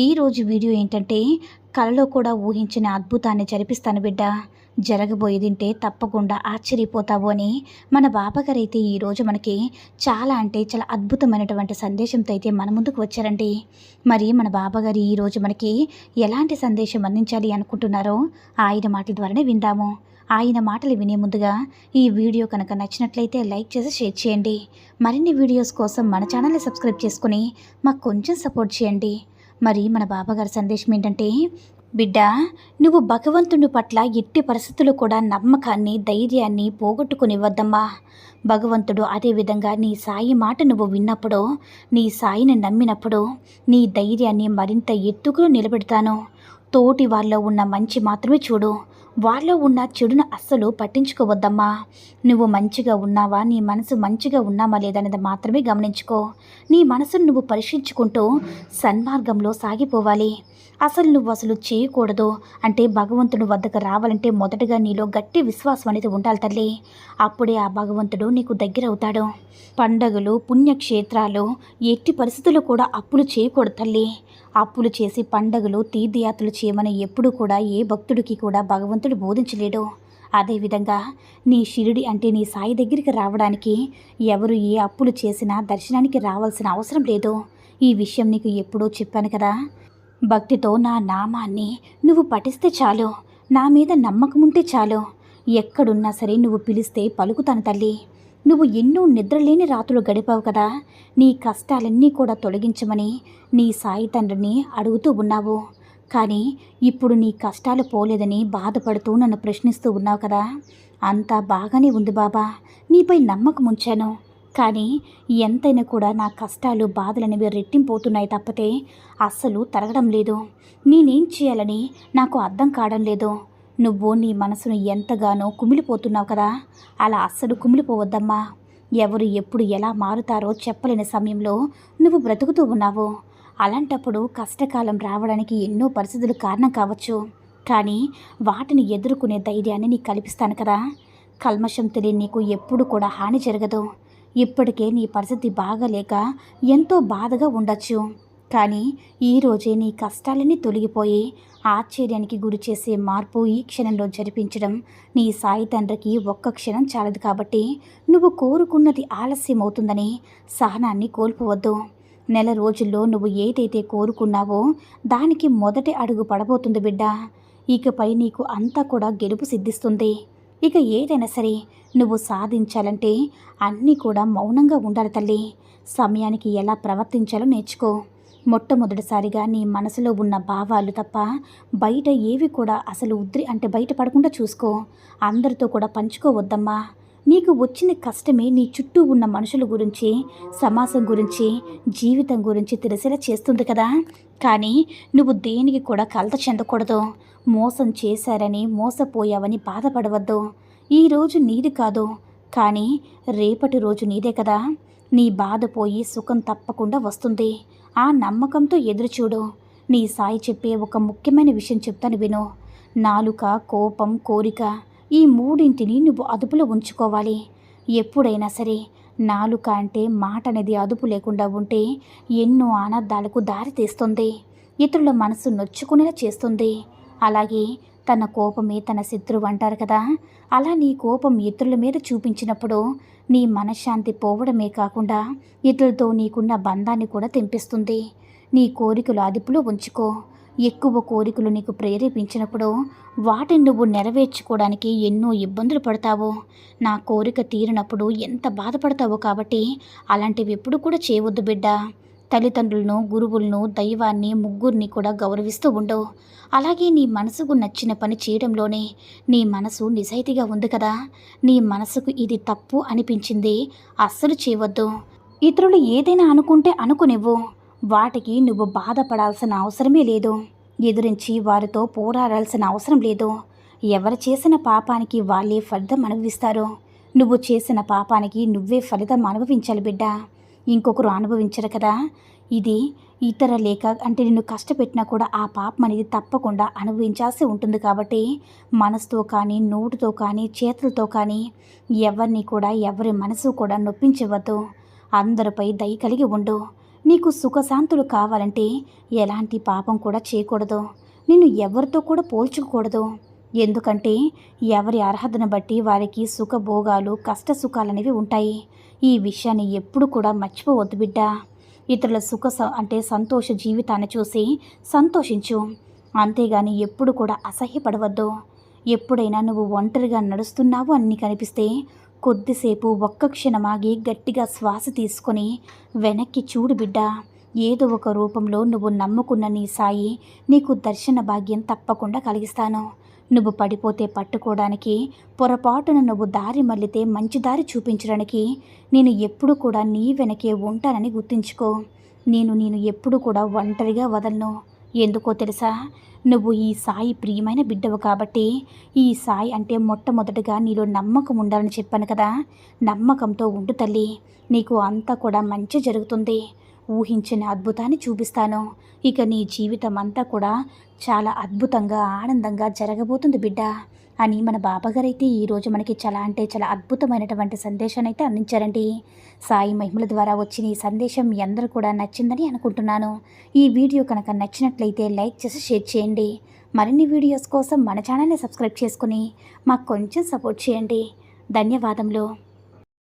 ఈరోజు వీడియో ఏంటంటే కలలో కూడా ఊహించిన అద్భుతాన్ని జరిపిస్తాను బిడ్డ. జరగబోయేదింటే తప్పకుండా ఆశ్చర్యపోతావు అని మన బాబాగారు అయితే ఈరోజు మనకి చాలా అంటే చాలా అద్భుతమైనటువంటి సందేశంతో అయితే మన ముందుకు వచ్చారండి. మరి మన బాబాగారు ఈరోజు మనకి ఎలాంటి సందేశం అందించాలి అనుకుంటున్నారో ఆయన మాటల ద్వారానే విందాము. ఆయన మాటలు వినే ముందుగా ఈ వీడియో కనుక నచ్చినట్లయితే లైక్ చేసి షేర్ చేయండి. మరిన్ని వీడియోస్ కోసం మన ఛానల్ని సబ్స్క్రైబ్ చేసుకుని మాకు కొంచెం సపోర్ట్ చేయండి. మరి మన బాబాగారి సందేశం ఏంటంటే బిడ్డ నువ్వు భగవంతుని పట్ల ఎట్టి పరిస్థితులు కూడా నమ్మకాన్ని ధైర్యాన్ని పోగొట్టుకునివ్వద్దమ్మా. భగవంతుడు అదేవిధంగా నీ సాయి మాట నువ్వు విన్నప్పుడు నీ సాయిని నమ్మినప్పుడు నీ ధైర్యాన్ని మరింత ఎత్తుకులు నిలబెడతాను. తోటి వాళ్ళలో ఉన్న మంచి మాత్రమే చూడు. వాళ్ళలో ఉన్న చెడును అస్సలు పట్టించుకోవద్దమ్మా. నువ్వు మంచిగా ఉన్నావా? నీ మనసు మంచిగా ఉన్నామా లేదనేది మాత్రమే గమనించుకో. నీ మనసును నువ్వు పరీక్షించుకుంటూ సన్మార్గంలో సాగిపోవాలి. అసలు నువ్వు అసలు చేయకూడదు. అంటే భగవంతుడు వద్దకు రావాలంటే మొదటగా నీలో గట్టి విశ్వాసం అనేది ఉండాలి తల్లి. అప్పుడే ఆ భగవంతుడు నీకు దగ్గర అవుతాడు పండగలు పుణ్యక్షేత్రాలు ఎట్టి పరిస్థితుల్లో కూడా అప్పులు చేయకూడదు తల్లి. అప్పులు చేసి పండగలు తీర్థయాత్రలు చేయమని ఎప్పుడు కూడా ఏ భక్తుడికి కూడా భగవంతుడు బోధించలేడు. అదేవిధంగా నీ షిరిడి అంటే నీ సాయి దగ్గరికి రావడానికి ఎవరు ఏ అప్పులు చేసినా దర్శనానికి రావాల్సిన అవసరం లేదు. ఈ విషయం నీకు ఎప్పుడో చెప్పాను కదా. భక్తితో నా నామాన్ని నువ్వు పఠిస్తే చాలు. నా మీద నమ్మకం ఉంటే చాలు. ఎక్కడున్నా సరే నువ్వు పిలిస్తే పలుకుతాను తల్లి. నువ్వు ఎన్నో నిద్రలేని రాత్రులు గడిపావు కదా. నీ కష్టాలన్నీ కూడా తొలగించమని నీ సాయి తండ్రిని అడుగుతూ ఉన్నావు. కానీ ఇప్పుడు నీ కష్టాలు పోలేదని బాధపడుతూ నన్ను ప్రశ్నిస్తూ ఉన్నావు కదా. అంతా బాగానే ఉంది బాబా. నీపై నమ్మకం ఉంచాను. కానీ ఎంతైనా కూడా నా కష్టాలు బాధలనేవి రెట్టింపోతున్నాయి తప్పితే అస్సలు తరగడం లేదు. నేనేం చేయాలని నాకు అర్థం కావడం లేదు. నువ్వు నీ మనసును ఎంతగానో కుమిలిపోతున్నావు కదా? అలా అస్సలు కుమిలిపోవద్దమ్మా. ఎవరు ఎప్పుడు ఎలా మారుతారో చెప్పలేని సమయంలో నువ్వు బ్రతుకుతూ ఉన్నావు. అలాంటప్పుడు కష్టకాలం రావడానికి ఎన్నో పరిస్థితులు కారణం కావచ్చు. కానీ వాటిని ఎదుర్కొనే ధైర్యాన్ని నీకు కల్పిస్తాను కదా. కల్మషం తెలియని నీకు ఎప్పుడు కూడా హాని జరగదు. ఇప్పటికే నీ పరిస్థితి బాగలేక ఎంతో బాధగా ఉండొచ్చు. కానీ ఈరోజే నీ కష్టాలన్నీ తొలగిపోయి ఆశ్చర్యానికి గురి చేసే మార్పు ఈ క్షణంలో జరిపించడం. నీ సాయి తండ్రికి ఒక్క క్షణం చాలదు కాబట్టి నువ్వు కోరుకున్నది ఆలస్యం అవుతుందని సహనాన్ని కోల్పోవద్దు. నెల రోజుల్లో నువ్వు ఏదైతే కోరుకున్నావో దానికి మొదటి అడుగు పడబోతుంది బిడ్డ. ఇకపై నీకు అంతా కూడా గెలుపు సిద్ధిస్తుంది. ఇక ఏదైనా సరే నువ్వు సాధించాలంటే అన్నీ కూడా మౌనంగా ఉండాలి తల్లి. సమయానికి ఎలా ప్రవర్తించాలో నేర్చుకో. మొట్టమొదటిసారిగా నీ మనసులో ఉన్న భావాలు తప్ప బయట ఏవి కూడా అసలు ఉద్రి అంటే బయట పడకుండా చూసుకో. అందరితో కూడా పంచుకోవద్దమ్మా. నీకు వచ్చిన కష్టమే నీ చుట్టూ ఉన్న మనుషుల గురించి సమాజం గురించి జీవితం గురించి తెలిసేలా చేస్తుంది కదా. కానీ నువ్వు దేనికి కూడా కలత చెందకూడదు. మోసం చేశారని మోసపోయావని బాధపడవద్దు. ఈ రోజు నీది కాదు. కానీ రేపటి రోజు నీదే కదా. నీ బాధ పోయి సుఖం తప్పకుండా వస్తుంది. ఆ నమ్మకంతో ఎదురుచూడు. నీ సాయి చెప్పే ఒక ముఖ్యమైన విషయం చెప్తాను విను. నాలుక కోపం కోరిక ఈ మూడింటిని నువ్వు అదుపులో ఉంచుకోవాలి. ఎప్పుడైనా సరే నాలుక అంటే మాట అనేది అదుపు లేకుండా ఉంటే ఎన్నో ఆనందాలకు దారి తీస్తుంది ఇతరుల మనసు నొచ్చుకునేలా చేస్తుంది. అలాగే తన కోపమే తన శత్రువు అంటారు కదా. అలా నీ కోపం ఇతరుల మీద చూపించినప్పుడు నీ మనశ్శాంతి పోవడమే కాకుండా ఇతరులతో నీకున్న బంధాన్ని కూడా తెంపిస్తుంది. నీ కోరికలు అదుపులో ఉంచుకో. ఎక్కువ కోరికలు నీకు ప్రేరేపించినప్పుడు వాటిని నువ్వు నెరవేర్చుకోవడానికి ఎన్నో ఇబ్బందులు పడతావు. నా కోరిక తీరినప్పుడు ఎంత బాధపడతావో కాబట్టి అలాంటివి ఎప్పుడు కూడా చేయవద్దు బిడ్డ. తల్లిదండ్రులను గురువులను దైవాన్ని ముగ్గురిని కూడా గౌరవిస్తూ ఉండు. అలాగే నీ మనసుకు నచ్చిన పని చేయడంలోనే నీ మనసు నిజాయితీగా ఉంది కదా? నీ మనసుకు ఇది తప్పు అనిపించింది అస్సలు చేయవద్దు. ఇతరులు ఏదైనా అనుకుంటే అనుకునివ్వు. వాటికి నువ్వు బాధపడాల్సిన అవసరమే లేదు. ఎదురించి వారితో పోరాడాల్సిన అవసరం లేదు. ఎవరు చేసిన పాపానికి వాళ్ళే ఫలితం అనుభవిస్తారు. నువ్వు చేసిన పాపానికి నువ్వే ఫలితం అనుభవించాలి బిడ్డ. ఇంకొకరు అనుభవించరు కదా. ఇది ఇతర లేక అంటే నిన్ను కష్టపెట్టినా కూడా ఆ పాపం అనేది తప్పకుండా అనుభవించాల్సి ఉంటుంది కాబట్టి మనసుతో కానీ నోటితో కానీ చేతులతో కానీ ఎవరిని కూడా ఎవరి మనసు కూడా నొప్పించవద్దు. అందరిపై దయ కలిగి ఉండు. నీకు సుఖశాంతులు కావాలంటే ఎలాంటి పాపం కూడా చేయకూడదు. నిన్ను ఎవరితో కూడా పోల్చుకోకూడదు ఎందుకంటే ఎవరి అర్హతను బట్టి వారికి సుఖభోగాలు కష్ట సుఖాలనేవి ఉంటాయి. ఈ విషయాన్ని ఎప్పుడు కూడా మర్చిపోవద్దు బిడ్డ. ఇతరుల సుఖ స- అంటే సంతోష జీవితాన్ని చూసి సంతోషించు. అంతేగాని ఎప్పుడు కూడా అసహ్యపడవద్దు. ఎప్పుడైనా నువ్వు ఒంటరిగా నడుస్తున్నావు అన్ని కనిపిస్తే కొద్దిసేపు ఒక్క క్షణం ఆగి గట్టిగా శ్వాస తీసుకొని వెనక్కి చూడు బిడ్డ. ఏదో ఒక రూపంలో నువ్వు నమ్ముకున్న నీ సాయి నీకు దర్శన భాగ్యం తప్పకుండా కలిగిస్తాను. నువ్వు పడిపోతే పట్టుకోవడానికి పొరపాటున నువ్వు దారి మళ్ళితే మంచి దారి చూపించడానికి నేను ఎప్పుడు కూడా నీ వెనకే ఉంటానని గుర్తుంచుకో. నేను నేను ఎప్పుడు కూడా ఒంటరిగా వదలను. ఎందుకో తెలుసా? నువ్వు ఈ సాయి ప్రియమైన బిడ్డవు కాబట్టి ఈ సాయి అంటే మొట్టమొదటిగా నీలో నమ్మకం ఉండాలని చెప్పాను కదా? నమ్మకంతో ఉండు తల్లి. నీకు అంతా కూడా మంచి జరుగుతుంది. ఊహించిన అద్భుతాన్ని చూపిస్తాను. ఇక నీ జీవితం అంతా కూడా చాలా అద్భుతంగా ఆనందంగా జరగబోతుంది బిడ్డ అని మన బాబాగారైతే ఈరోజు మనకి చాలా అంటే చాలా అద్భుతమైనటువంటి సందేశాన్ని అయితే అందించారండి. సాయి మహిమల ద్వారా వచ్చిన ఈ సందేశం మీ అందరూ కూడా నచ్చిందని అనుకుంటున్నాను. ఈ వీడియో కనుక నచ్చినట్లయితే లైక్ చేసి షేర్ చేయండి. మరిన్ని వీడియోస్ కోసం మన ఛానల్ని సబ్స్క్రైబ్ చేసుకుని మాకు కొంచెం సపోర్ట్ చేయండి. ధన్యవాదములు.